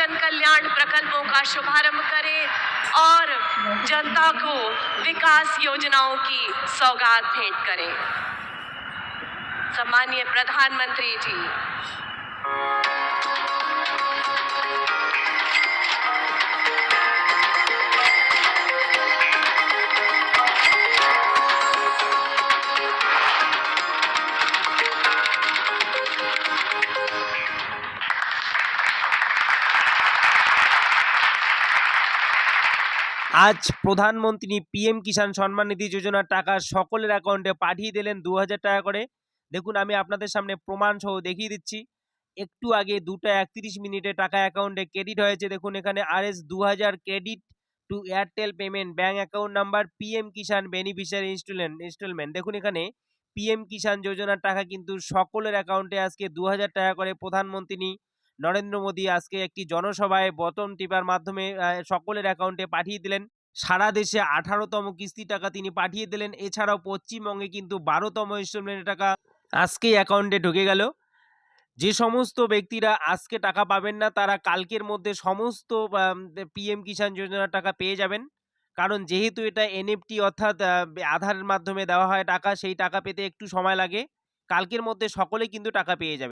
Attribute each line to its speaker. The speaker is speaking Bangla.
Speaker 1: जन कल्याण प्रकल्पों का शुभारंभ करें और जनता को विकास योजनाओं की सौगात भेंट करें। सम्मानीय प्रधानमंत्री जी।
Speaker 2: আজ প্রধানমন্ত্রী পিএম কিষাণ সম্মান নিধি যোজনার টাকা সকলের অ্যাকাউন্টে পাঠিয়ে দিলেন দু হাজার টাকা করে। দেখুন, আমি আপনাদের সামনে প্রমাণ সহ দেখিয়ে দিচ্ছি। একটু আগে দুটা একত্রিশ মিনিটে টাকা অ্যাকাউন্টে ক্রেডিট হয়েছে। দেখুন, এখানে আর এস দু হাজার credit to Airtel payment bank account number PM Kisan beneficiary installment installment. দেখুন, এখানে পিএম কিষাণ যোজনার টাকা কিন্তু সকলের অ্যাকাউন্টে আজকে দু হাজার টাকা করে প্রধানমন্ত্রী নরেন্দ্র মোদী আজকে একটি জনসভায় বটন টিপার মাধ্যমে সকলের অ্যাকাউন্টে পাঠিয়ে দিলেন। সারা দেশে আঠারোতম কিস্তি টাকা তিনি পাঠিয়ে দিলেন। এছাড়াও পশ্চিমবঙ্গে কিন্তু বারোতম ইনস্টলমেন্টের টাকা আজকেই অ্যাকাউন্টে ঢুকে গেল। যে সমস্ত ব্যক্তিরা আজকে টাকা পাবেন না, তারা কালকের মধ্যে সমস্ত পিএম কিষাণ যোজনার টাকা পেয়ে যাবেন। কারণ যেহেতু এটা এনএফটি অর্থাৎ আধারের মাধ্যমে দেওয়া হয় টাকা, সেই টাকা পেতে একটু সময় লাগে। কালকের মধ্যে সকলে কিন্তু টাকা পেয়ে যাবে।